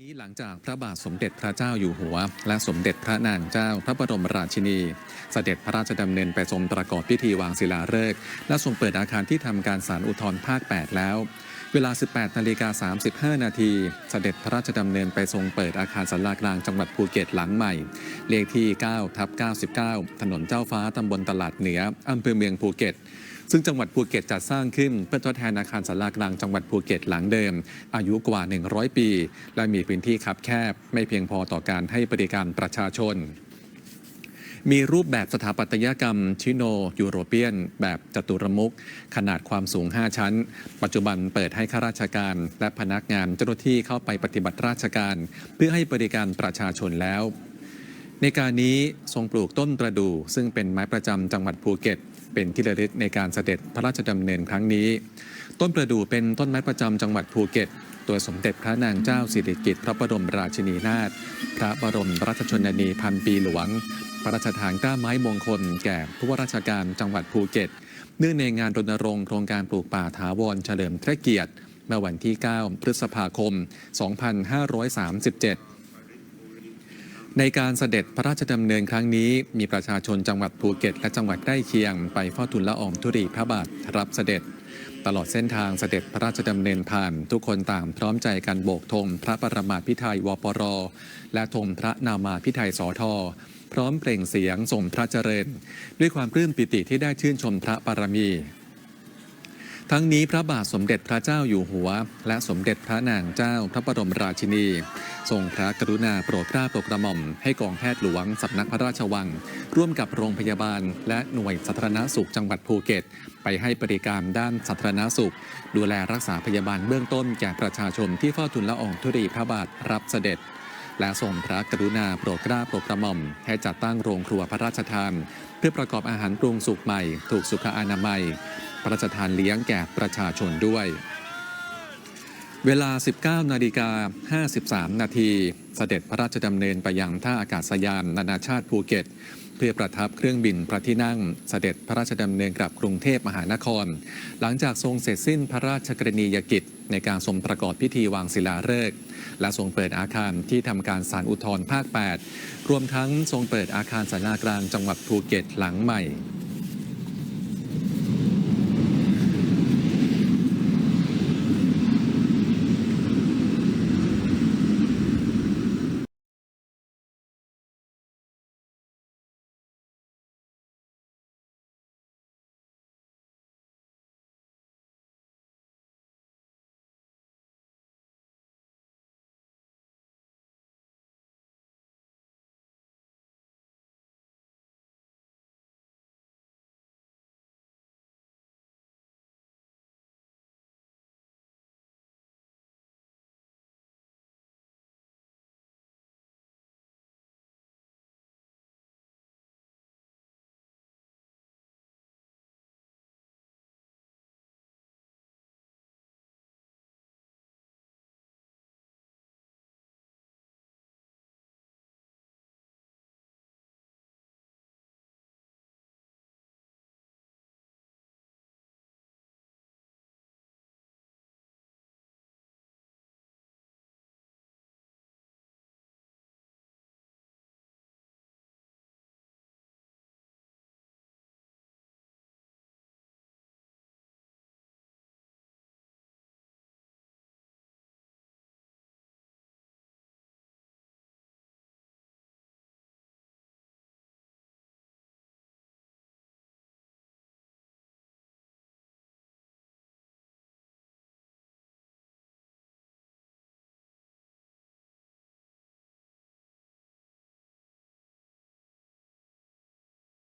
นี้หลังจากพระบาทสมเด็จพระเจ้าอยู่หัว และสมเด็จพระนางเจ้าพระบรมราชินีเสด็จพระราชดำเนินไปทรงประกอบพิธีวางศิลาฤกษ์และทรงเปิดอาคารที่ทำการศาลอุทธรภาค 8 แล้ว เวลา 18นาฬิกา35 นาทีเสด็จพระราชดำเนินไปทรงเปิดอาคารศาลากลางจังหวัดภูเก็ตหลังใหม่ เลขที่9ทับ99 ถนนเจ้าฟ้าตำบลตลาดเหนืออำเภอเมืองภูเก็ต ซึ่งจังหวัดภูเก็ตจัดสร้างขึ้นเพื่อทดแทนอาคารสารากลางจังหวัดภูเก็ตหลังเดิม อายุกว่า 100 ปี และมีพื้นที่คับแคบ ไม่เพียงพอต่อการให้บริการประชาชนมีรูปแบบสถาปัตยกรรมชิโนยูโรเปียน แบบจตุรมุขขนาดความสูง 5 ชั้น ปัจจุบันเปิดให้ข้าราชการ และพนักงานเจ้าหน้าที่เข้าไปปฏิบัติราชการ เพื่อให้บริการประชาชนแล้ว ในการนี้ทรงปลูกต้นประดู่ซึ่งเป็นไม้ประจำจังหวัดภูเก็ต เป็นที่ระลึกในการเสด็จพระราชดำเนินครั้งนี้ ต้นประดู่เป็นต้นไม้ประจำจังหวัดภูเก็ต ตัวสมเด็จพระนางเจ้าสิริกิติ์พระบรมราชินีนาถพระบรมราชชนนีพันปีหลวง พระราชทานกล้าไม้มงคล แก่ผู้ว่าราชการจังหวัดภูเก็ต เนื่องในงานรณรงค์โครงการปลูกป่าถาวรเฉลิมพระเกียรติเมื่อวันที่ 9 พฤษภาคม 2537 ในการเสด็จพระราชดำเนินครั้งนี้ มีประชาชนจังหวัดภูเก็ต และจังหวัดใกล้เคียง ไปเฝ้าทูลละอองธุรีพระบาทรับเสด็จ ตลอดเส้นทางเสด็จพระราชดำเนินผ่าน ทุกคนต่างพร้อมใจกันโบกธงพระประมาพิไทยวปร และธงพระนามาพิไทยสอทอพร้อมเปล่งเสียงส่งพระเจริญ ด้วยความปลื้มปิติที่ได้ชื่นชมพระบารมี ทั้งนี้พระบาทสมเด็จพระเจ้าอยู่หัว และสมเด็จพระนางเจ้าพระบรมราชินี ทรงพระกรุณาโปรดเกล้าโปรดกระหม่อม ให้กองแพทย์หลวงสำนักพระราชวัง ร่วมกับโรงพยาบาล และหน่วยสาธารณสุขจังหวัดภูเก็ต ไปให้บริการด้านสาธารณสุข ดูแลรักษาพยาบาลเบื้องต้นแก่ประชาชนที่เฝ้าทูลละอองธุรีพระบาทรับเสด็จและทรงพระกรุณาโปรดเกล้าโปรดกระหม่อม ให้จัดตั้งโรงครัวพระราชทาน เพื่อประกอบอาหารปรุงสุกใหม่ ถูกสุขอนามัย พระราชทานเลี้ยงแก่ประชาชนด้วย เวลา 19 นาฬิกา 53 นาทีเสด็จพระราชดำเนินไปยังท่าอากาศยานนานาชาติภูเก็ต เพื่อประทับเครื่องบินพระที่นั่งเสด็จพระราชดำเนินกลับกรุงเทพมหานคร หลังจากทรงเสร็จสิ้นพระราชกรณียกิจ ในการทรงประกอบพิธีวางศิลาฤกษ์และทรงเปิดอาคารที่ทำการศาลอุทธรภาค 8 รวมทั้งทรงเปิดอาคารศาลากลางจังหวัดภูเก็ตหลังใหม่